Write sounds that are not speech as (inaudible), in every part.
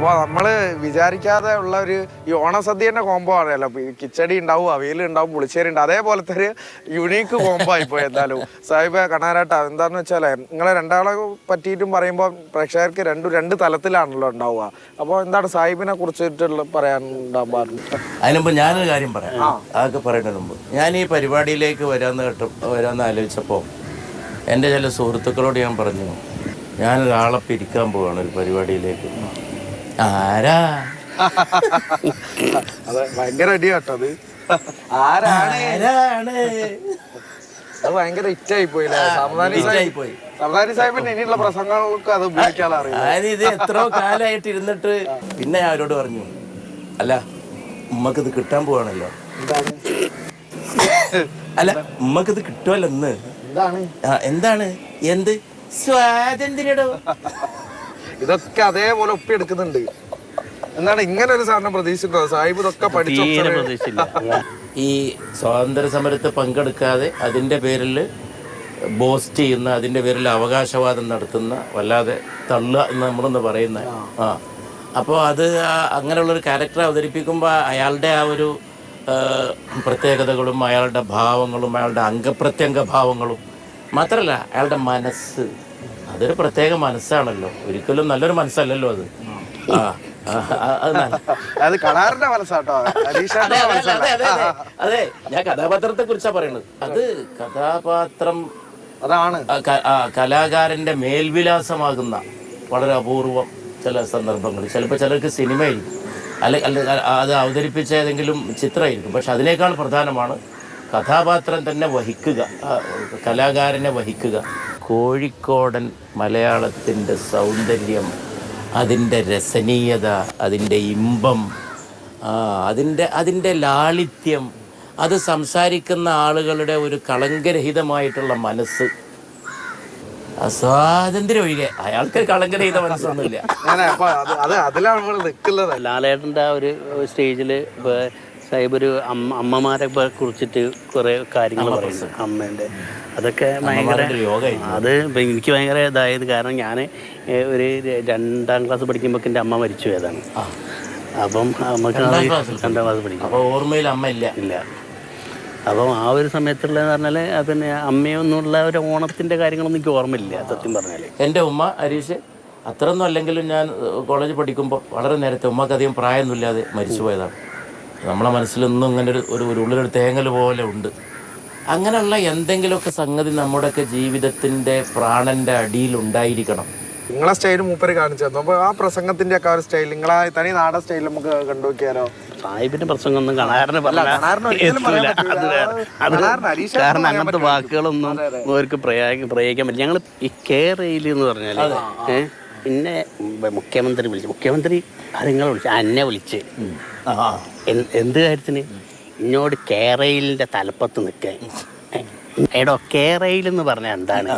അപ്പോൾ നമ്മൾ വിചാരിക്കാതെ ഉള്ള ഒരു ഈ ഓണസദ്യന്റെ കോംബോ ആണല്ലോ. കിച്ചടി ഉണ്ടാവും അവയിൽ ഉണ്ടാവും പുളിശ്ശേരി ഉണ്ടാവും. അതേപോലത്തെ ഒരു യുണീക്ക് കോംബോ ആയിപ്പോയി എന്തായാലും. സാഹിബ് കണാരാട്ട എന്താന്ന് വെച്ചാൽ നിങ്ങളെ രണ്ടാളെ പറ്റിയിട്ടും പറയുമ്പോൾ പ്രേക്ഷകർക്ക് രണ്ടു രണ്ട് തലത്തിലാണല്ലോ ഉണ്ടാവുക. അപ്പോൾ എന്താണ് സാഹിബിനെ കുറിച്ചിട്ടുള്ള പറയാൻ ഉണ്ടാവാറുണ്ട് അതിനുമ്പ് ഞാനൊരു കാര്യം പറയാം. അതൊക്കെ പറയുന്നതിന് മുമ്പ്. ഞാൻ ഈ പരിപാടിയിലേക്ക് വരാമെന്ന് കേട്ടു വരാമെന്ന് ആലോചിച്ചപ്പോൾ എന്റെ ചില സുഹൃത്തുക്കളോട് ഞാൻ പറഞ്ഞു ഞാനൊരാളെ പിരിക്കാൻ പോവാണ് ഒരു പരിപാടിയിലേക്ക്. ആരാ? അത് ഭയങ്കര അടി കേട്ടോ അത്. ആരാണ്? ആരാണ്? അത് ഭയങ്കര ഹിറ്റായി പോയില്ലേ സമദാനി സാഹിബ്. സമദാനി സാഹിബിന്റെ ഇനിയുള്ള പ്രസംഗങ്ങൾക്ക് അത് ഉപയോഗിക്കാൻ അറിയാം ഇത് എത്രയോ കാലമായിട്ട് ഇരുന്നിട്ട് പിന്നെ ഞാൻ അവരോട് പറഞ്ഞു അല്ല ഉമ്മക്കിത് കിട്ടാൻ പോവാണല്ലോ. അല്ല ഉമ്മക്കിത് കിട്ടുമല്ലോ ഇന്ന്. എന്താണ്? എന്താണ്? എന്ത്? സ്വാതന്ത്ര്യോ ഇതൊക്കെ അതേപോലെ ഒപ്പിയെടുക്കുന്നുണ്ട് എന്നാണ് ഇങ്ങനെ ഒരു സാധനം പ്രതീക്ഷിക്കുന്നത് സാഹിബ് ഇതൊക്കെ പഠിച്ചു തീരെ പ്രതീക്ഷിച്ചില്ല. (laughs) ഈ സ്വാതന്ത്ര്യ സമരത്ത് പങ്കെടുക്കാതെ അതിന്റെ പേരിൽ ബോസ്റ്റ് ചെയ്യുന്ന അതിന്റെ പേരിൽ അവകാശവാദം നടത്തുന്ന വല്ലാതെ തള്ളുക എന്ന് നമ്മളൊന്ന് പറയുന്ന ആ. അപ്പോൾ അത് ആ- അങ്ങനെയുള്ളൊരു ക്യാരക്ടർ അവതരിപ്പിക്കുമ്പോൾ അയാളുടെ ആ ഒരു ആ, പ്രത്യേകതകളും അയാളുടെ ഭാവങ്ങളും അയാളുടെ അംഗപ്രത്യംഗ ഭാവങ്ങളും മാത്രമല്ല അയാളുടെ മനസ്സ്. അതൊരു പ്രത്യേക മനസ്സാണല്ലോ. ഒരിക്കലും നല്ലൊരു മനസ്സല്ലല്ലോ അത്. ആ അത് അത് മനസ്സാട്ടോ. ഞാൻ കഥാപാത്രത്തെ കുറിച്ചാ പറയുന്നത് അത് കഥാപാത്രം അതാണ്. കലാകാരന്റെ മേൽവിലാസമാകുന്ന വളരെ അപൂർവം ചില സന്ദർഭങ്ങൾ. ചിലപ്പോൾ ചിലർക്ക് സിനിമയായിരിക്കും. അല്ലെ അല്ല അത് അവതരിപ്പിച്ച ഏതെങ്കിലും ചിത്രമായിരിക്കും. പക്ഷെ അതിനേക്കാൾ പ്രധാനമാണ് കഥാപാത്രം തന്നെ വഹിക്കുക. കലാകാരനെ വഹിക്കുക. കോഴിക്കോടൻ മലയാളത്തിന്റെ സൗന്ദര്യം അതിന്റെ രസനീയത അതിന്റെ ഇമ്പം ആ, അതിന്റെ അതിന്റെ ലാളിത്യം അത് സംസാരിക്കുന്ന ആളുകളുടെ ഒരു കളങ്കരഹിതമായിട്ടുള്ള മനസ്സ്. സ്വാതന്ത്ര്യം ഒഴികെ. അയാൾക്ക് കളങ്കരഹിത മനസ്സൊന്നുമില്ല. ലാലേട്ടന്റെ ആ ഒരു സ്റ്റേജിൽ ഇപ്പോൾ സാഹിബ് ഒരു അമ്മ അമ്മമാരെ കുറിച്ചിട്ട് കുറേ കാര്യങ്ങൾ പറയുന്നു. അമ്മേന്റെ അതൊക്കെ ഭയങ്കര അത് എനിക്ക് ഭയങ്കര ഇതായത് കാരണം ഞാൻ ഒരു രണ്ടാം ക്ലാസ് പഠിക്കുമ്പോൾ എന്റെ അമ്മ മരിച്ചു പോയതാണ്. അപ്പം നമുക്ക് രണ്ടാം ക്ലാസ് പഠിക്കും അപ്പോൾ ഓർമ്മയിൽ അമ്മ ഇല്ല. ഇല്ല. അപ്പം ആ ഒരു സമയത്തുള്ളതെന്ന് പറഞ്ഞാൽ പിന്നെ അമ്മയൊന്നുള്ള ഒരു ഓണത്തിന്റെ കാര്യങ്ങളൊന്നും എനിക്ക് ഓർമ്മയില്ല സത്യം പറഞ്ഞാൽ എന്റെ ഉമ്മ ഹരീഷ് അത്രയൊന്നും അല്ലെങ്കിലും ഞാൻ കോളേജ് കോളേജിൽ പഠിക്കുമ്പോൾ വളരെ നേരത്തെ ഉമ്മക്കധികം പ്രായമൊന്നുമില്ലാതെ മരിച്ചു പോയതാണ്. നമ്മളെ മനസ്സിലൊന്നും ഇങ്ങനെ ഒരു ഒരു ഉള്ളിലൊരു തേങ്ങൽ പോലെ ഉണ്ട്. അങ്ങനെയുള്ള എന്തെങ്കിലുമൊക്കെ സംഗതി നമ്മുടെയൊക്കെ ജീവിതത്തിന്റെ പ്രാണന്റെ അടിയിൽ ഉണ്ടായിരിക്കണം. നിങ്ങളെ സ്റ്റൈൽ മൂപ്പര് കാണിച്ചു തന്നു. അപ്പോൾ ആ പ്രസംഗത്തിന്റെ ഒക്കെ ഒരു സ്റ്റൈൽ നിങ്ങളെ തനി നാടൻ സ്റ്റൈൽ നമുക്ക് കണ്ടുനോക്കിയാലോ സാഹിബിന്റെ പ്രസംഗമൊന്നും കണാറിന് കാരണം അങ്ങനത്തെ വാക്കുകളൊന്നും അവർക്ക് പ്രയോഗിക്കാൻ പ്രയോഗിക്കാൻ പറ്റില്ല. ഞങ്ങൾ ഈ കെ എന്ന് പറഞ്ഞാൽ പിന്നെ മുഖ്യമന്ത്രി വിളിച്ചു. മുഖ്യമന്ത്രി ആരെങ്ങളെ വിളിച്ചു? എന്നെ വിളിച്ച്. ആ. എന്ത് കാര്യത്തിന്? ഇന്നോട് കേരയിലിന്റെ തലപ്പത്ത് നിൽക്കാൻ എടോ കേരയിൽ എന്ന് പറഞ്ഞാൽ എന്താണ്?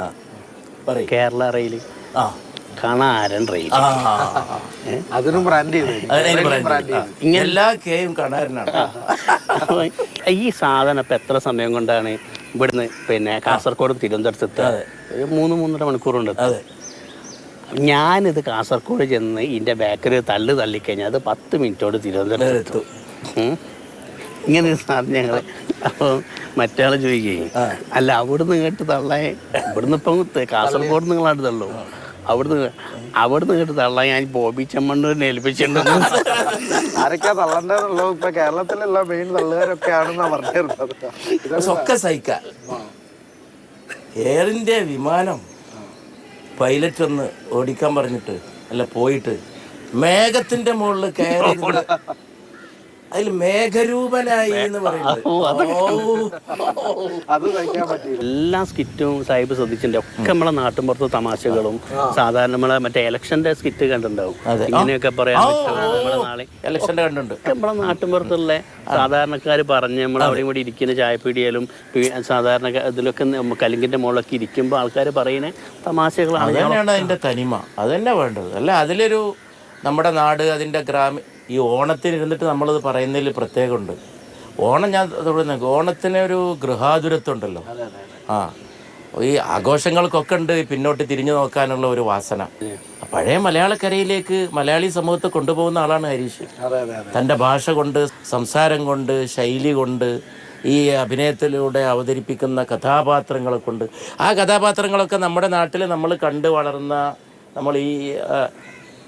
പറയും. കേരള റെയിൽ ആ. കണാരൻ റെയിൽ ആ അതിനും ബ്രാൻഡ് എല്ലാ കേയും കണാരനാണ്. ഈ സാധനം ഇപ്പം എത്ര സമയം കൊണ്ടാണ് ഇവിടുന്ന് പിന്നെ കാസർഗോഡ് തിരുവനന്തപുരത്ത് എത്തുക മൂന്ന് മൂന്നര മണിക്കൂറുണ്ട്. ഞാനിത് കാസർഗോഡ് ചെന്ന് ഇതിന്റെ ബേക്കറി തള്ളു തള്ളിക്കഴിഞ്ഞാൽ അത് പത്ത് മിനിറ്റോട് തിരുവനന്തപുരത്ത് എത്തും. ഇങ്ങനെ ഒരു സാധനം ഞങ്ങൾ അപ്പോൾ മറ്റാൾ ചോദിക്കുകയും അല്ല അവിടുന്ന് കേട്ട് തള്ളായ ഇവിടുന്ന് ഇപ്പം കാസർഗോഡ് നിങ്ങളാണ് തള്ളു. അവിടുന്ന് അവിടുന്ന് കേട്ട് തള്ളാൻ ഞാൻ ബോബി ചെമ്മണ്ണൂരിനെ ഏൽപ്പിച്ചിട്ടുണ്ട്. ആരൊക്കെയാ തള്ളണ്ടെന്നുള്ളത് ഇപ്പൊ കേരളത്തിലുള്ള മെയിൻ തള്ളുകാരൊക്കെ ആണെന്നാ പറഞ്ഞിരുന്നത്. ഒക്കെ സഹിക്കാം. എയർ ഇന്ത്യ വിമാനം പൈലറ്റ് ഒന്ന് ഓടിക്കാൻ പറഞ്ഞിട്ട് അല്ല പോയിട്ട് മേഘത്തിന്റെ മുകളിൽ കയറി അതിൽ മേഘരൂപനായി എന്ന് പറയുന്നത്. എല്ലാ സ്കിറ്റും സാഹിബ് ശ്രദ്ധിച്ചിട്ടുണ്ട്. ഒക്കെ നമ്മളെ നാട്ടിൻപുറത്ത് തമാശകളും സാധാരണ നമ്മളെ മറ്റേ ഇലക്ഷന്റെ സ്കിറ്റ് കണ്ടിട്ടുണ്ടാവും. ഇങ്ങനെയൊക്കെ പറയാൻ നമ്മളെ ഇലക്ഷന്റെ നമ്മളെ നാട്ടിൻപുറത്തുള്ള സാധാരണക്കാർ പറഞ്ഞ് നമ്മൾ അവിടെയും കൂടി ഇരിക്കുന്ന ചായപ്പീടിയാലും സാധാരണ ഇതിലൊക്കെ നമ്മ കലിങ്കിന്റെ മുകളിലൊക്കെ ഇരിക്കുമ്പോൾ ആൾക്കാർ പറയുന്ന തമാശകളാണ്. അത് അതിന്റെ തനിമ. അതന്നെ വേണ്ടത്. അല്ല അതിലൊരു നമ്മുടെ നാട് അതിന്റെ ഗ്രാമ ഈ ഓണത്തിന് ഇരുന്നിട്ട് നമ്മളത് പറയുന്നതിൽ പ്രത്യേകമുണ്ട്. ഓണം ഞാൻ തുടങ്ങി ഓണത്തിന് ഒരു ഗൃഹാതുരത്വം ഉണ്ടല്ലോ ആ ഈ ആഘോഷങ്ങൾക്കൊക്കെ ഉണ്ട് പിന്നോട്ട് തിരിഞ്ഞു നോക്കാനുള്ള ഒരു വാസന. പഴയ മലയാളക്കരയിലേക്ക് മലയാളി സമൂഹത്തെ കൊണ്ടുപോകുന്ന ആളാണ് ഹരീഷ്. തന്റെ ഭാഷ കൊണ്ട് സംസാരം കൊണ്ട് ശൈലി കൊണ്ട് ഈ അഭിനയത്തിലൂടെ അവതരിപ്പിക്കുന്ന കഥാപാത്രങ്ങളെ കൊണ്ട്. ആ കഥാപാത്രങ്ങളൊക്കെ നമ്മുടെ നാട്ടിൽ നമ്മൾ കണ്ടു വളർന്ന നമ്മൾ ഈ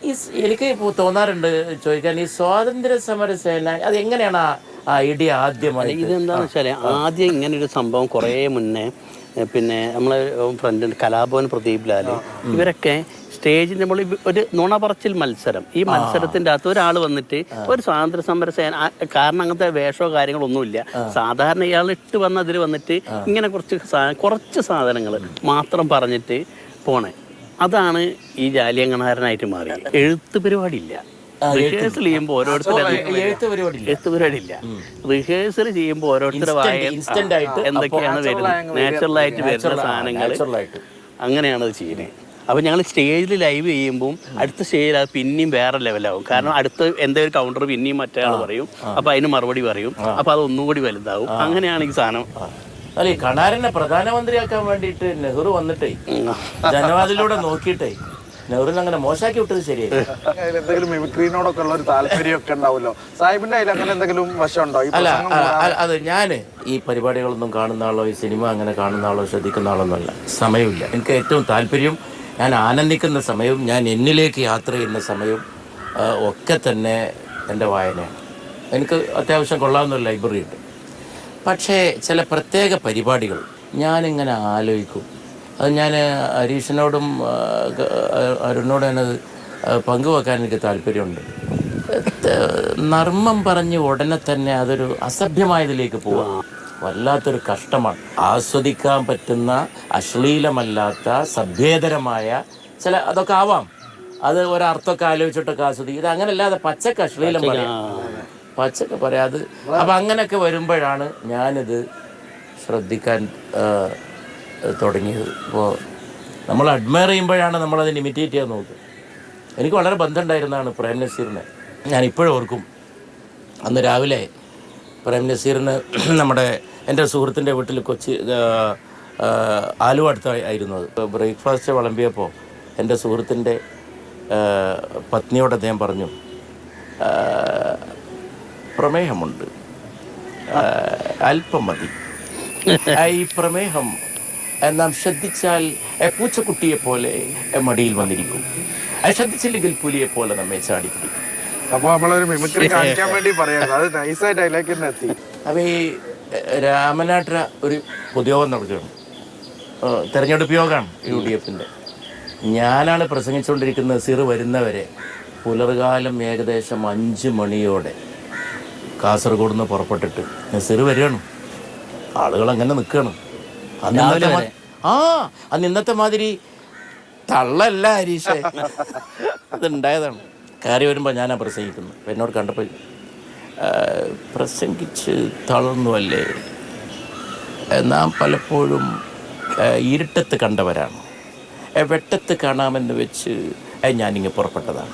ഈ എനിക്ക് തോന്നാറുണ്ട് ചോദിക്കാൻ ഈ സ്വാതന്ത്ര്യ സമര സേന അത് എങ്ങനെയാണ് ആ ഐഡിയ ആദ്യമായി ഇതെന്താണെന്ന് വെച്ചാൽ ആദ്യം ഇങ്ങനെ ഒരു സംഭവം കുറേ മുന്നേ പിന്നെ നമ്മളെ ഫ്രണ്ട് കലാഭവൻ പ്രദീപ് ലാൽ ഇവരൊക്കെ സ്റ്റേജിന്റെ മുകളിൽ ഒരു നുണ പറച്ചിൽ മത്സരം. ഈ മത്സരത്തിന്റെ അകത്ത് ഒരാൾ വന്നിട്ട് ഒരു സ്വാതന്ത്ര്യ സമര സേന കാരണം അങ്ങനത്തെ വേഷമോ കാര്യങ്ങളൊന്നുമില്ല സാധാരണ ഇയാൾ ഇട്ട് വന്ന അതിൽ വന്നിട്ട് ഇങ്ങനെ കുറച്ച് കുറച്ച് സാധനങ്ങൾ മാത്രം പറഞ്ഞിട്ട് പോണേ. അതാണ് ഈ ജാലിയങ്ങനാരനായിട്ട് മാറി. എഴുത്ത് പരിപാടിയില്ല. റിഹേഴ്സൽ ചെയ്യുമ്പോൾ ഓരോരുത്തരുടെ എഴുത്ത് പരിപാടി ഇല്ല. എഴുത്ത് പരിപാടി ഇല്ല റിഹേഴ്സൽ ചെയ്യുമ്പോൾ ഓരോരുത്തരുടെ വായ എന്തൊക്കെയാണ് വരുന്നത്? നാച്ചുറൽ ആയിട്ട് വരുന്ന സാധനങ്ങൾ അങ്ങനെയാണ് അത് ചെയ്യുന്നത്. അപ്പൊ ഞങ്ങൾ സ്റ്റേജിൽ ലൈവ് ചെയ്യുമ്പോൾ അടുത്ത സ്റ്റേജിൽ അത് പിന്നെയും വേറെ ലെവലാവും. കാരണം അടുത്ത എന്തൊരു കൗണ്ടർ പിന്നെയും മറ്റേ ആൾ പറയും. അപ്പൊ അതിന് മറുപടി പറയും. അപ്പൊ അത് ഒന്നുകൂടി വലുതാവും. അങ്ങനെയാണ് ഈ സാധനം അല്ല ഈ കണാരനെ പ്രധാനമന്ത്രിയാക്കാൻ വേണ്ടിയിട്ട് നെഹ്റു വന്നിട്ടേ ജനവാദിലൂടെ നോക്കിയിട്ടേ നെഹ്റുവിനെ അങ്ങനെ മോശമാക്കി വിട്ടത് ശരിയായി അതിൽ എന്തെങ്കിലും മിമിക്രീനോടൊക്കെ ഉള്ള ഒരു താല്പര്യമൊക്കെ ഉണ്ടാവുമല്ലോ? സാഹിബിന്റെ അതിൽ അങ്ങനെ എന്തെങ്കിലും വശമുണ്ടോ? അല്ല അത് ഞാൻ ഈ പരിപാടികളൊന്നും കാണുന്ന ആളോ ഈ സിനിമ അങ്ങനെ കാണുന്ന ആളോ ശ്രദ്ധിക്കുന്ന ആളൊന്നുമല്ല സമയമില്ല. എനിക്ക് ഏറ്റവും താല്പര്യം ഞാൻ ആനന്ദിക്കുന്ന സമയവും ഞാൻ എന്നിലേക്ക് യാത്ര ചെയ്യുന്ന സമയവും ഒക്കെ തന്നെ എന്റെ വായനയാണ്. എനിക്ക് അത്യാവശ്യം കൊള്ളാവുന്ന ഒരു ലൈബ്രറി ഉണ്ട് പക്ഷേ ചില പ്രത്യേക പരിപാടികൾ ഞാനിങ്ങനെ ആലോചിക്കും. അത് ഞാൻ ഹരീഷിനോടും അരുണിനോടും എന്നത് പങ്കുവെക്കാൻ എനിക്ക് താല്പര്യമുണ്ട്. നർമ്മം പറഞ്ഞ് ഉടനെ തന്നെ അതൊരു അസഭ്യമായതിലേക്ക് പോവാം. വല്ലാത്തൊരു കഷ്ടമാണ്. ആസ്വദിക്കാൻ പറ്റുന്ന അശ്ലീലമല്ലാത്ത സഭ്യേതരമായ ചില അതൊക്കെ ആവാം. അത് ഒരർത്ഥമൊക്കെ ആലോചിച്ചിട്ടൊക്കെ ആസ്വദിക്കും. ഇത് അങ്ങനെയല്ലാതെ പച്ചക്ക് അശ്ലീലം പറയാം പച്ചക്ക് പറയാം അത് അപ്പം അങ്ങനെയൊക്കെ വരുമ്പോഴാണ് ഞാനിത് ശ്രദ്ധിക്കാൻ തുടങ്ങിയത്. ഇപ്പോൾ നമ്മൾ അഡ്മയർ ചെയ്യുമ്പോഴാണ് നമ്മളതിന് ഇമിറ്റേറ്റ് ചെയ്യാൻ നോക്കുക. എനിക്ക് വളരെ ബന്ധമുണ്ടായിരുന്നതാണ് പ്രേം നസീറിനെ. ഞാൻ ഇപ്പോഴും ഓർക്കും. അന്ന് രാവിലെ പ്രേം നസീറിന് (clears throat) നമ്മുടെ എന്റെ സുഹൃത്തിന്റെ വീട്ടിൽ കൊച്ചി ആലുവ അടുത്ത ആയിരുന്നു അത്. ബ്രേക്ക്ഫാസ്റ്റ് വിളമ്പിയപ്പോൾ എന്റെ സുഹൃത്തിന്റെ പത്നിയോട് അദ്ദേഹം പറഞ്ഞു പ്രമേഹമുണ്ട്. അല്പം മതി ഈ പ്രമേഹം നാം ശ്രദ്ധിച്ചാൽ പൂച്ചക്കുട്ടിയെ പോലെ മടിയിൽ വന്നിരിക്കും. അത് ശ്രദ്ധിച്ചില്ലെങ്കിൽ പുലിയെ പോലെ നമ്മെ ചാടിപ്പിടിക്കും. അപ്പൊ നമ്മളൊരു മിമിക്രി കാണിക്കാൻ വേണ്ടി പറയാം അത് നൈസായിട്ട് അതിലേക്ക് തന്നെ എത്തി. അപ്പോൾ ഈ എഹ്, ഒരു പൊതുയോഗം നടക്കുകയാണ്. തെരഞ്ഞെടുപ്പ് യോഗമാണ് യു ഡി എഫിന്റെ ഞാനാണ് പ്രസംഗിച്ചുകൊണ്ടിരിക്കുന്നത് സിറ് വരുന്നവരെ. പുലർകാലം ഏകദേശം അഞ്ച് മണിയോടെ. കാസർഗോഡ് നിന്ന് പുറപ്പെട്ടിട്ട് നെസീർ വരികയാണ്. ആളുകൾ അങ്ങനെ നിൽക്കുകയാണ് അന്ന് ഇന്നത്തെ മാ- ആ അന്ന് ഇന്നത്തെ മാതിരി തള്ളല്ല ഹരീഷേ. അതുണ്ടായതാണ് കയറി വരുമ്പോൾ ഞാനാ പ്രസംഗിക്കുന്നത്. അപ്പം എന്നോട് കണ്ടപ്പോൾ ആ, പ്രസംഗിച്ച് തളർന്നു അല്ലേ നാം പലപ്പോഴും ആ, ഇരുട്ടത്ത് കണ്ടവരാണ്. ആ, വെട്ടത്ത് കാണാമെന്ന് വെച്ച് ആ, ഞാനിങ്ങ് പുറപ്പെട്ടതാണ്.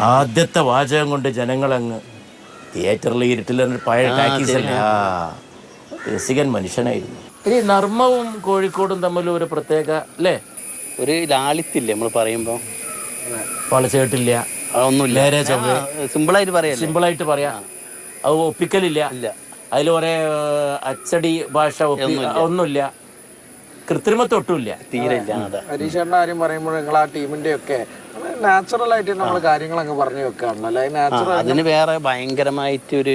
ആദ്യത്തെ വാചകം കൊണ്ട് ജനങ്ങളങ്ങ് തിയേറ്ററിൽ ഇരുട്ടിൽ പഴയ ടാക്കീസ് അല്ലേ? ആ. രസികൻ മനുഷ്യനായിരുന്നു. ഇനി നർമ്മവും കോഴിക്കോടും തമ്മിൽ ഒരു പ്രത്യേക അല്ലേ? ഒരു ലാളിത്തില്ലേ നമ്മൾ പറയുമ്പോൾ വളച്ചേട്ടില്ല ഒന്നുമില്ല സിമ്പിളായിട്ട് പറയാം സിമ്പിളായിട്ട് പറയാം. അത് ഒപ്പിക്കലില്ല. ഇല്ല. അതിൽ കുറെ അച്ചടി ഭാഷ ഒപ്പി ഒന്നുമില്ല. കൃത്രിമത്തൊട്ടുമില്ല. തീരെ ഇല്ല ആരും പറയുമ്പോൾ നിങ്ങൾ ആ ടീമിന്റെ ഒക്കെ നാച്ചുറൽ ആയിട്ട് നമ്മൾ കാര്യങ്ങളൊക്കെ പറഞ്ഞു വെക്കാറുണ്ടല്ലോ അല്ലെ? നാച്ചുറൽ അതിന് വേറെ ഭയങ്കരമായിട്ട് ഒരു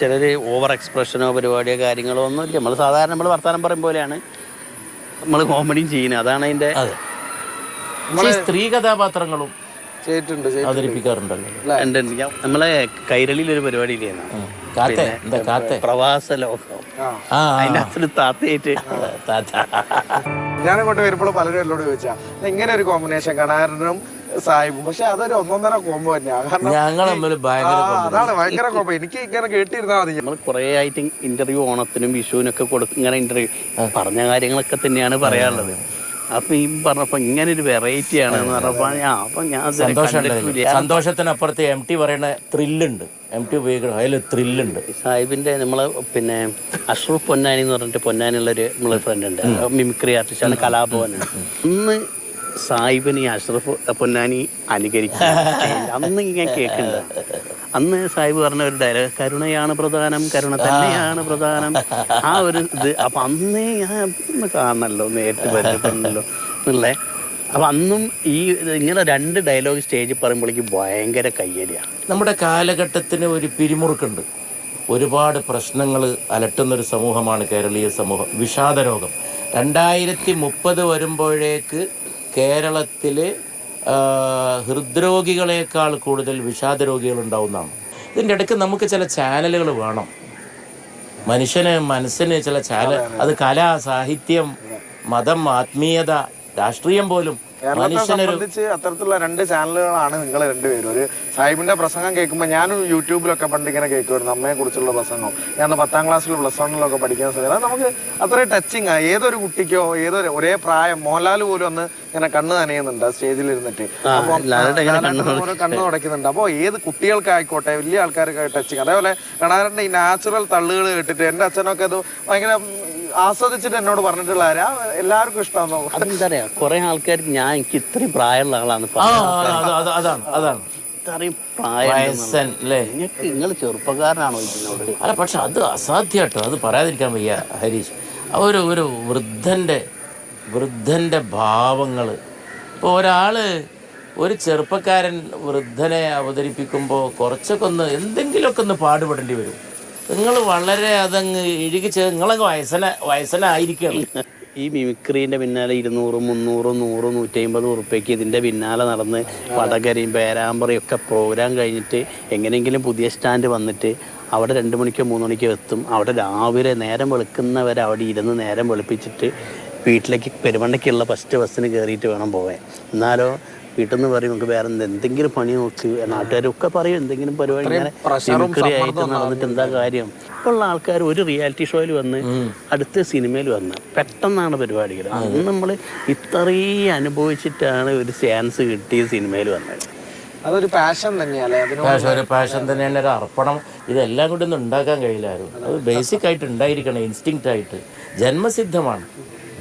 ചിലര് ഓവർ എക്സ്പ്രഷനോ പരിപാടിയോ കാര്യങ്ങളോ ഒന്നും ഇല്ല. നമ്മൾ സാധാരണ നമ്മൾ വർത്തമാനം പറയും പോലെയാണ് നമ്മൾ കോമഡിയും ചെയ്യുന്നത്. അതാണ് അതിന്റെ ഈ സ്ത്രീ കഥാപാത്രങ്ങളും. അവതരിപ്പിക്കാറുണ്ടല്ലോ. ഉണ്ട്, ഉണ്ട്. ഞാൻ- നമ്മളെ കൈരളിയിൽ ഒരു പരിപാടി കാത്തെ? എന്താ കാത്തെ? പ്രവാസ ലോകം ആ അതിന്റെ അകത്തൊരു താത്തയായിട്ട്. താത്ത. ഞാൻ ഇങ്ങോട്ട് വരുമ്പോൾ പലരും എന്നോട് ചോദിച്ചാ ഇങ്ങനെ ഒരു കോമ്പിനേഷൻ കണാരനും സായിബും പക്ഷെ അതൊരു ഒന്നൊന്നര കോമ്പോ തന്നെയാണ് കാരണം ഞങ്ങൾ തമ്മിൽ ആ, ഭയങ്കര അതാണ് ഭയങ്കര കോമ്പോ എനിക്ക് ഇങ്ങനെ കേട്ടിരുന്നാ മതി. നമ്മൾ കുറേ ആയിട്ട് ഇന്റർവ്യൂ ഓണത്തിനും വിഷുവിനൊക്കെ കൊടുക്കും ഇങ്ങനെ ഇന്റർവ്യൂ പറഞ്ഞ കാര്യങ്ങളൊക്കെ തന്നെയാണ് പറയാനുള്ളത്. അപ്പൊ ഈ പറഞ്ഞപ്പോ ഇങ്ങനെ ഒരു വെറൈറ്റി ആണ് പറഞ്ഞപ്പോ ആ അപ്പൊ ഞാൻ ഇത് സന്തോഷമുണ്ട് കണ്ടിട്ടില്ല. സന്തോഷത്തിനപ്പുറത്ത് എം ടി പറയുന്ന ത്രില്ലുണ്ട് എം ടി ഉപയോഗിക്കണം അതിൽ ത്രില്ലുണ്ട് സാഹിബിന്റെ നമ്മളെ പിന്നെ അഷ്റഫ് പൊന്നാനി എന്ന് പറഞ്ഞിട്ട് പൊന്നാനിയുള്ള ഒരു നമ്മളെ ഫ്രണ്ട് ഉണ്ട്. മിമിക്രി ആർട്ടിസ്റ്റാണ് കലാഭവനാണ് അന്ന് സാഹിബിന് ഈ അഷ്റഫ് പൊന്നാനി അനുകരിക്കും (laughs) അന്ന് ഇങ്ങനെ കേൾക്കുന്നുണ്ട്. അന്ന് സാഹിബ് പറഞ്ഞ ഒരു ഡയലോഗ് കരുണയാണ് പ്രധാനം കരുണ തന്നെയാണ് പ്രധാനം. ആ ഒരു ഇത്. അപ്പൊ അന്നേ ഞാൻ ഒന്ന് കാണണല്ലോ നേരിട്ട് പരിചയപ്പെടണല്ലോ എന്നുള്ളേ അപ്പൊ അന്നും ഈ ഇങ്ങനെ രണ്ട് ഡയലോഗ് സ്റ്റേജിൽ പറയുമ്പോഴേക്കും ഭയങ്കര കയ്യടിയാണ് നമ്മുടെ കാലഘട്ടത്തിന് ഒരു പിരിമുറുക്കുണ്ട്. ഒരുപാട് പ്രശ്നങ്ങൾ അലട്ടുന്നൊരു സമൂഹമാണ് കേരളീയ സമൂഹം. വിഷാദരോഗം. രണ്ടായിരത്തി മുപ്പത് വരുമ്പോഴേക്ക് കേരളത്തിൽ ഹൃദ്രോഗികളെക്കാൾ കൂടുതൽ വിഷാദ രോഗികൾ ഉണ്ടാവുന്നതാണ് ഇതിന്റെ ഇടയ്ക്ക് നമുക്ക് ചില ചാനലുകൾ വേണം. മനുഷ്യന് മനസ്സിന് ചില ചാനൽ അത് കല സാഹിത്യം മതം ആത്മീയത രാഷ്ട്രീയം പോലും കേരളത്തെ സംബന്ധിച്ച് അത്തരത്തിലുള്ള രണ്ട് ചാനലുകളാണ് നിങ്ങൾ രണ്ടുപേരും. ഒരു സാഹിബിന്റെ പ്രസംഗം കേൾക്കുമ്പോൾ ഞാൻ യൂട്യൂബിലൊക്കെ പണ്ട് ഇങ്ങനെ കേൾക്കുമായിരുന്നു. അമ്മയെ കുറിച്ചുള്ള പ്രസംഗം. ഞാൻ പത്താം ക്ലാസ്സിൽ പ്ലസ് വണ്ണിലൊക്കെ പഠിക്കാൻ സമയത്ത് നമുക്ക് അത്രയും ടച്ചിങ് ആ. ഏതൊരു കുട്ടിക്കോ ഏതൊരു ഒരേ പ്രായം മോഹൻലാൽ പോലും ഒന്ന് ഇങ്ങനെ കണ്ണ് നനയുന്നുണ്ട് ആ സ്റ്റേജിൽ ഇരുന്നിട്ട്. അപ്പം ലാലേട്ടൻ ഇങ്ങനെ കണ്ണ് തുടയ്ക്കുന്നുണ്ട് അപ്പോൾ ഏത് കുട്ടികൾക്കായിക്കോട്ടെ വലിയ ആൾക്കാർക്ക് ടച്ചിങ് അതേപോലെ കണാറിന്റെ ഈ നാച്ചുറൽ തള്ളുകൾ കേട്ടിട്ട് എന്റെ അച്ഛനൊക്കെ അത് ഭയങ്കര ആസ്വദിച്ചിട്ട് എന്നോട് പറഞ്ഞിട്ടുള്ള ആരാ? എല്ലാവർക്കും ഇഷ്ടമാണോ അതെന്താ പറയാ കുറെ ആൾക്കാർക്ക് ഞാൻ എനിക്ക് ഇത്രയും പ്രായമുള്ള ആളാണ് അതാണ് അതാണ്. ഇത്രയും പ്രായം നിങ്ങൾക്ക് നിങ്ങൾ ചെറുപ്പക്കാരനാണോ ഇതിനോട്? അല്ല പക്ഷെ അത് അസാധ്യട്ടോ അത് പറയാതിരിക്കാൻ വയ്യ ഹരീഷ്. ഒരു ഒരു വൃദ്ധന്റെ വൃദ്ധന്റെ ഭാവങ്ങൾ ഇപ്പോൾ ഒരാൾ ഒരു ചെറുപ്പക്കാരൻ വൃദ്ധനെ അവതരിപ്പിക്കുമ്പോൾ കുറച്ചൊക്കെ ഒന്ന് എന്തെങ്കിലുമൊക്കെ ഒന്ന് പാടുപെടേണ്ടി വരും. നിങ്ങൾ വളരെ അതങ്ങ് ഇഴുകി ചേ നിങ്ങളങ്ങ് വയസ്സന വയസ്സനായിരിക്കണം ഈ മിമിക്രീന്റെ പിന്നാലെ ഇരുന്നൂറ് മുന്നൂറ് നൂറ് നൂറ്റി അമ്പത് ഉറുപ്പ്യക്ക് ഇതിന്റെ പിന്നാലെ നടന്ന് വടകരയും പേരാമ്പറയും ഒക്കെ പ്രോഗ്രാം കഴിഞ്ഞിട്ട് എങ്ങനെയെങ്കിലും പുതിയ സ്റ്റാൻഡ് വന്നിട്ട് അവിടെ രണ്ട് മണിക്കോ മൂന്ന് മണിക്കോ എത്തും. അവിടെ രാവിലെ നേരം വെളുക്കുന്നവരെ അവിടെ ഇരുന്ന് നേരം വെളുപ്പിച്ചിട്ട് വീട്ടിലേക്ക് പെരുമണ്ണയ്ക്കുള്ള ഫസ്റ്റ് ബസ്സിന് കയറിയിട്ട് വേണം പോകാൻ എന്നാലോ വീട്ടിൽ നിന്ന് പറയും നമുക്ക് വേറെ എന്തെങ്കിലും പണി നോക്ക്. നാട്ടുകാരൊക്കെ പറയും എന്തെങ്കിലും പരിപാടി ഇങ്ങനെ മിമിക്രി ആയിട്ട് നടന്നിട്ട് എന്താ കാര്യം? ഇപ്പോൾ ഉള്ള ആൾക്കാർ ഒരു റിയാലിറ്റി ഷോയിൽ വന്ന് അടുത്ത സിനിമയിൽ വന്ന് പെട്ടെന്നാണ് പരിപാടികൾ. അന്ന് നമ്മൾ ഇത്രയും അനുഭവിച്ചിട്ടാണ് ഒരു ചാൻസ് കിട്ടിയ സിനിമയിൽ വന്നത്. അതൊരു പാഷൻ തന്നെയാണ് അതിന് ഒരു പാഷൻ തന്നെയാണ്. ഒരു അർപ്പണം. ഇതെല്ലാം കൂടി ഒന്നും ഉണ്ടാക്കാൻ കഴിയില്ലായിരുന്നു. അത് ബേസിക് ആയിട്ട് ഉണ്ടായിരിക്കണം ഇൻസ്റ്റിങ്ക്റ്റ് ആയിട്ട്. ജന്മസിദ്ധമാണ്.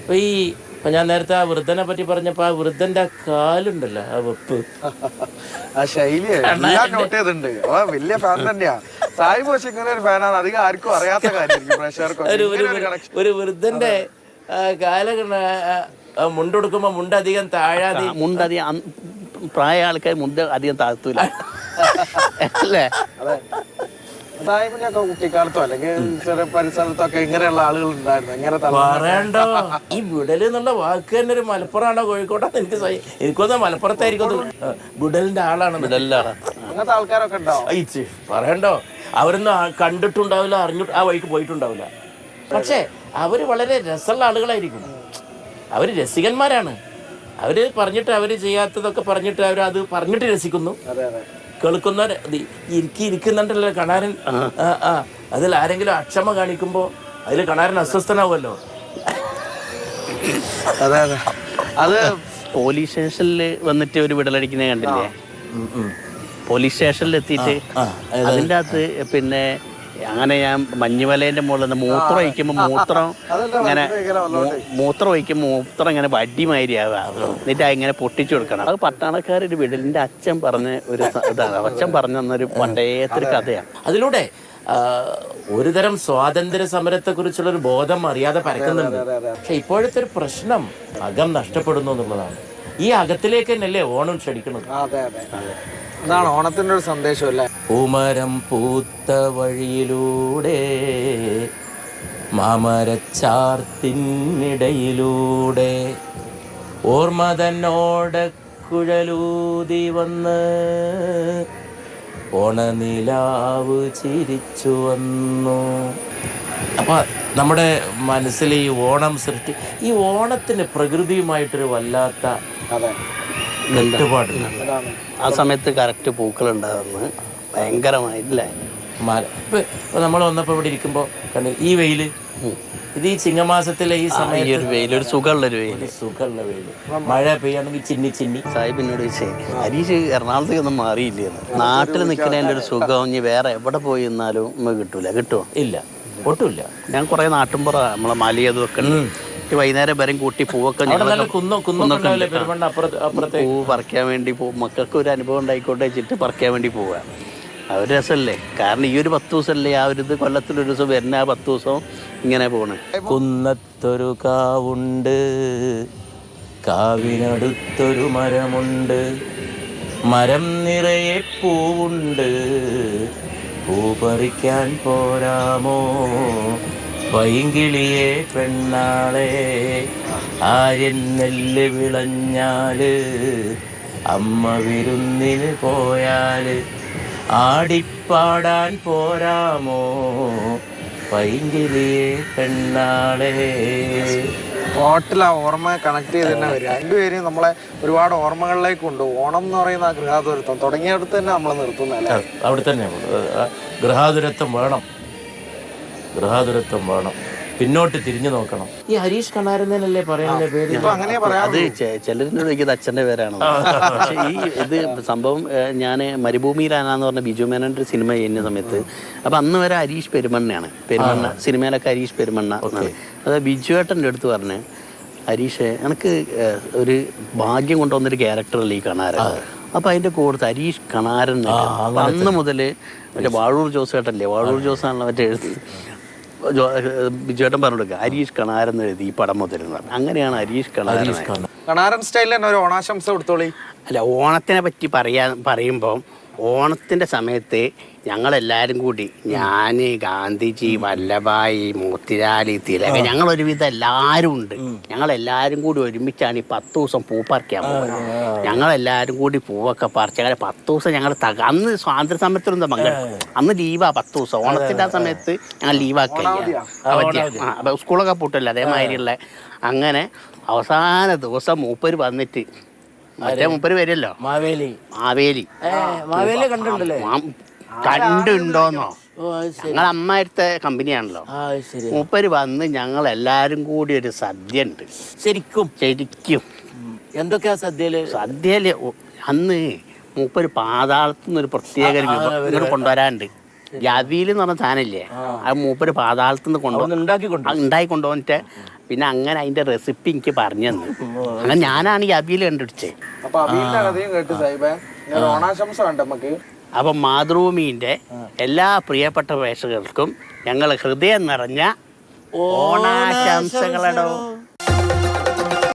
അപ്പോൾ ഈ ഇപ്പം ഞാൻ നേരത്തെ ആ വൃദ്ധനെ പറ്റി പറഞ്ഞപ്പോൾ ആ വൃദ്ധന്റെ ആ കാലുണ്ടല്ലോ ആ വെപ്പ്. ആ ശൈലി എല്ലാം നോട്ട് ചെയ്തിട്ടുണ്ട്. ആ വലിയ ഫാൻ തന്നെയാ. സായി ബോസ് ഇങ്ങനെ ഒരു ഫാനാണ് അധികം ആർക്കും അറിയാത്ത കാര്യം ഒരു ഒരു വൃ- ഒരു വൃദ്ധന്റെ ആ, കാല കണ്ട- ആ, ആ, മുണ്ടെടുക്കുമ്പോൾ മുണ്ട് അധികം താഴാതെ മുണ്ട് അധികം പ്രായ ആൾക്കാർ മുണ്ട് അധികം താഴ്ത്തൂല. (laughs) അല്ലേ? സാഹിബിന്റെ കുട്ടിക്കാലത്തോ അല്ലെങ്കിൽ ചെറിയ പരിസരത്തൊക്കെ ഇങ്ങനെയുള്ള ആളുകൾ ഉണ്ടായിരുന്നു. ഇങ്ങനെ തല പറയണ്ടോ? ഈ വിടൽ എന്നുള്ള വാക്ക് തന്നെ ഒരു മലപ്പുറമാണോ കോഴിക്കോട്ടാ എനിക്ക് എനിക്കൊന്ന് മലപ്പുറത്തായിരിക്കും വിടലിന്റെ ആളാണ് ഇതെല്ലാം അങ്ങനത്തെ ആൾക്കാരൊക്കെ ഉണ്ടാവും അയച്ച് പറയണ്ടോ? അവരൊന്നും കണ്ടിട്ടുണ്ടാവില്ല അറിഞ്ഞിട്ട് ആ വഴിക്ക് പോയിട്ടുണ്ടാവില്ല. പക്ഷേ അവർ വളരെ രസമുള്ള ആളുകളായിരിക്കും. അവർ രസികന്മാരാണ്. അവർ പറഞ്ഞിട്ട് അവർ ചെയ്യാത്തതൊക്കെ പറഞ്ഞിട്ട് അവർ അത് പറഞ്ഞിട്ട് രസിക്കുന്നു. അതെ അതെ. കേൾക്കുന്നവർ ഇരിക്കി ഇരിക്കുന്നുണ്ടല്ലോ കണാരൻ. ആ. ആ അതിൽ ആരെങ്കിലും അക്ഷമ കാണിക്കുമ്പോൾ അതിൽ കണാരൻ അസ്വസ്ഥനാവുമല്ലോ. അതെ അതെ. അത് പോലീസ് സ്റ്റേഷനിൽ വന്നിട്ട് ഒരു വിടലടിക്കുന്നത് കണ്ടില്ലേ. പോലീസ് സ്റ്റേഷനിൽ എത്തിയിട്ട് അതിന്റെ അകത്ത് പിന്നെ അങ്ങനെ ഞാൻ മഞ്ഞുമലേന്റെ മുകളിൽ നിന്ന് മൂത്രം ഒഴിക്കുമ്പോൾ (laughs) മൂത്രം ഇങ്ങനെ മൂത്രം ഒഴിക്കുമ്പോൾ മൂത്രം ഇങ്ങനെ വടിമാതിരിയാവുക എന്നിട്ട് ഇങ്ങനെ പൊട്ടിച്ചു കൊടുക്കണം. അത് പട്ടാളക്കാരൊരു വിടലിന്റെ അച്ഛൻ പറഞ്ഞ ഒരു ഇതാണ്. അച്ഛൻ പറഞ്ഞു തന്നൊരു പണ്ടേത്തെ ഒരു കഥയാണ് അതിലൂടെ ഒരുതരം സ്വാതന്ത്ര്യ സമരത്തെ കുറിച്ചുള്ള ഒരു ബോധം അറിയാതെ പരക്കുന്നുണ്ട്. പക്ഷെ ഇപ്പോഴത്തെ ഒരു പ്രശ്നം അകം നഷ്ടപ്പെടുന്നു എന്നുള്ളതാണ്. ഈ അകത്തിലേക്ക് തന്നെയല്ലേ ഓണം ക്ഷണിക്കുന്നത്? അതെ. അതെ. അതാണ് ഓണത്തിന്റെ ഒരു സന്ദേശം അല്ലേ? പൂമരം പൂത്ത വഴിയിലൂടെ മാമരച്ചാർത്തിനിടയിലൂടെ ഓർമ്മ തന്നോടെ കുഴലൂതി വന്ന് ഓണനിലാവ് ചിരിച്ചു വന്നു. അപ്പൊ നമ്മുടെ മനസ്സിൽ ഈ ഓണം സൃഷ്ടി ഈ ഓണത്തിന് പ്രകൃതിയുമായിട്ടൊരു വല്ലാത്ത ആ സമയത്ത് കറക്റ്റ് പൂക്കൾ ഉണ്ടാകുന്നു ഭയങ്കരമായില്ലേ മല. ഇപ്പൊ ഇപ്പൊ നമ്മൾ വന്നപ്പോ ഇവിടെ ഇരിക്കുമ്പോ കണ്ടു ഈ വെയിൽ ഇത് ഈ ചിങ്ങമാസത്തിലെ ഈ സമയത്ത് ഒരു വെയിൽ ഒരു സുഖമുള്ളൊരു വെയിൽ സുഖമുള്ള വെയിൽ. മഴ പെയ്യാണെങ്കിൽ ചിന്നി ചിന്നി. സാഹിബ് എന്നോട് ചോദിച്ചേ ഹരീഷ് എറണാകുളത്തേക്ക് ഒന്നും മാറിയില്ലേ നാട്ടിൽ നിൽക്കുന്നതിന്റെ ഒരു സുഖം ഇനി വേറെ എവിടെ പോയി നിന്നാലും നമുക്ക് കിട്ടൂല. കിട്ടുമോ ഇല്ല. ഒട്ടുമില്ല. ഞാൻ കുറേ നാട്ടുമ്പുറ നമ്മളെ മലയതൊക്കെ വൈകുന്നേരം വരെ കൂട്ടി പൂവൊക്കെ പൂ പറിക്കാൻ വേണ്ടി പോകും മക്കൾക്ക് ഒരു അനുഭവം ഉണ്ടായിക്കോട്ടെ വെച്ചിട്ട് പറിക്കാൻ വേണ്ടി പോവുക ആ ഒരു രസമല്ലേ? കാരണം ഈ ഒരു പത്ത് ദിവസമല്ലേ ആ ഒരു ഇത് കൊല്ലത്തിലൊരു ദിവസം വരുന്ന ആ പത്ത് ദിവസം ഇങ്ങനെ പോണ്. കുന്നത്തൊരു കാവുണ്ട്. കാവിനടുത്തൊരു മരമുണ്ട്. മരം നിറയെ പൂവുണ്ട്. പൂ പറിക്കാൻ പോരാമോ? പൈങ്കിളിയെ പെണ്ണാളെ ആര്യൻ നെല്ല് വിളഞ്ഞാൽ അമ്മ വിരുന്നിന് പോയാൽ ആടിപ്പാടാൻ പോരാമോ? പൈങ്കിളിയെ പെണ്ണാളെ. പാട്ടിൽ ആ ഓർമ്മ കണക്ട് ചെയ്ത് തന്നെ വരിക. രണ്ടുപേരും നമ്മളെ ഒരുപാട് ഓർമ്മകളിലേക്ക് ഉണ്ട്. ഓണം എന്ന് പറയുന്ന ആ ഗൃഹാതുരത്വം തുടങ്ങിയടുത്ത് തന്നെ നമ്മൾ നിർത്തുന്നല്ലേ അവിടെ തന്നെ ഗൃഹാതുരത്വം വേണം ഗൃഹാതുരത്വം വേണം. പിന്നോട്ട് തിരിഞ്ഞു നോക്കണം. ഈ ഹരീഷ് കണാരനല്ലേ പറയാനുള്ള പേര്? അത് ചിലരിനോട് ചോദിക്കുന്നത് അച്ഛന്റെ പേരാണ്. പക്ഷേ ഈ ഇത് സംഭവം ഞാൻ മരുഭൂമിയിലാണെന്ന് പറഞ്ഞ ബിജു മേനോന്റെ ഒരു സിനിമ ചെയ്യുന്ന സമയത്ത് അപ്പൊ അന്ന് വരെ ഹരീഷ് പെരുമണ്ണയാണ്. പെരുമണ്ണ സിനിമയിലൊക്കെ ഹരീഷ് പെരുമണ്ണ. അത് ബിജു ഏട്ടന്റെ അടുത്ത് പറഞ്ഞ് ഹരീഷ് എനിക്ക് ഒരു ഭാഗ്യം കൊണ്ടുവന്നൊരു ക്യാരക്ടറല്ലേ ഈ കണാരൻ അപ്പം അതിന്റെ കൂടുതൽ ഹരീഷ് കണാരൻ. അന്ന് മുതൽ മറ്റേ വാഴൂർ ജോസ് ഏട്ടല്ലേ വാഴൂർ ജോസ് ആണല്ലോ മറ്റേ ജോ- പറഞ്ഞെടുക്കുക പറഞ്ഞു ഹരീഷ് കണാരൻ എഴുതി ഈ പടം മുതൽ പറഞ്ഞു. അങ്ങനെയാണ് ഹരീഷ് കണാരൻ കണാരൻ. സ്റ്റൈലിൽ തന്നെ ഒരു ഓണാശംസ കൊടുത്തോളി. അല്ല ഓണത്തിനെ പറ്റി പറയാൻ പറയുമ്പോൾ ഓണത്തിന്റെ സമയത്ത് ഞങ്ങളെല്ലാവരും കൂടി ഞാൻ ഗാന്ധിജി വല്ലഭായി മോത്തിലാലി തിലക ഞങ്ങൾ ഒരുവിധം എല്ലാരും ഉണ്ട്. ഞങ്ങളെല്ലാരും കൂടി ഒരുമിച്ചാണ് ഈ പത്ത് ദിവസം പൂ പറിക്കാൻ പോകുന്നത് ഞങ്ങളെല്ലാരും കൂടി പൂവൊക്കെ പറിച്ച അങ്ങനെ പത്ത് ദിവസം ഞങ്ങൾ തക അന്ന് സ്വാതന്ത്ര്യ സമരത്തിലൊന്നും പങ്കെടുക്കും അന്ന് ലീവാ പത്ത് ദിവസം ഓണത്തിന്റെ ആ സമയത്ത് ഞങ്ങൾ ലീവാക്കി സ്കൂളൊക്കെ പൂട്ടല്ലോ അതേമാതിരിയുള്ള. അങ്ങനെ അവസാന ദിവസം മൂപ്പര് വന്നിട്ട് മറ്റേ മൂപ്പര് വരുമല്ലോ മാവേലി. മാവേലി. മാവേലി കണ്ടിട്ടുണ്ടല്ലേ? കണ്ടുണ്ടോന്നോ? ഞങ്ങൾ അമ്മായിരത്തെ കമ്പനിയാണല്ലോ. മൂപ്പര് വന്ന് ഞങ്ങൾ എല്ലാരും കൂടി ഒരു സദ്യ ഉണ്ട് ശരിക്കും. ശരിക്കും എന്തൊക്കെയാ സദ്യയിൽ? സദ്യയിൽ അന്ന് മൂപ്പര് പാതാളത്തു നിന്നൊരു ഒരു പ്രത്യേക ഇങ്ങോട്ട് കൊണ്ടുവരാനുണ്ട്. ജാതിയിൽ എന്ന് പറഞ്ഞ സാധനമില്ലേ? അത് മൂപ്പര് പാതാളത്തു നിന്ന് കൊണ്ടുവന്നു. ഉണ്ടാക്കി കൊണ്ടു കൊണ്ടുവന്നിട്ട് പിന്നെ അങ്ങനെ അതിന്റെ റെസിപ്പി എനിക്ക് പറഞ്ഞു തന്നു. അങ്ങനെ ഞാനാണ് ഈ അബിയിൽ കണ്ടുപിടിച്ചത്. അപ്പൊ സാഹിബേ. ഓണാശംസ നമുക്ക് അപ്പം മാതൃഭൂമിന്റെ എല്ലാ പ്രിയപ്പെട്ട പ്രേക്ഷകർക്കും ഞങ്ങൾ ഹൃദയം നിറഞ്ഞ ഓണാശംസകളടോ.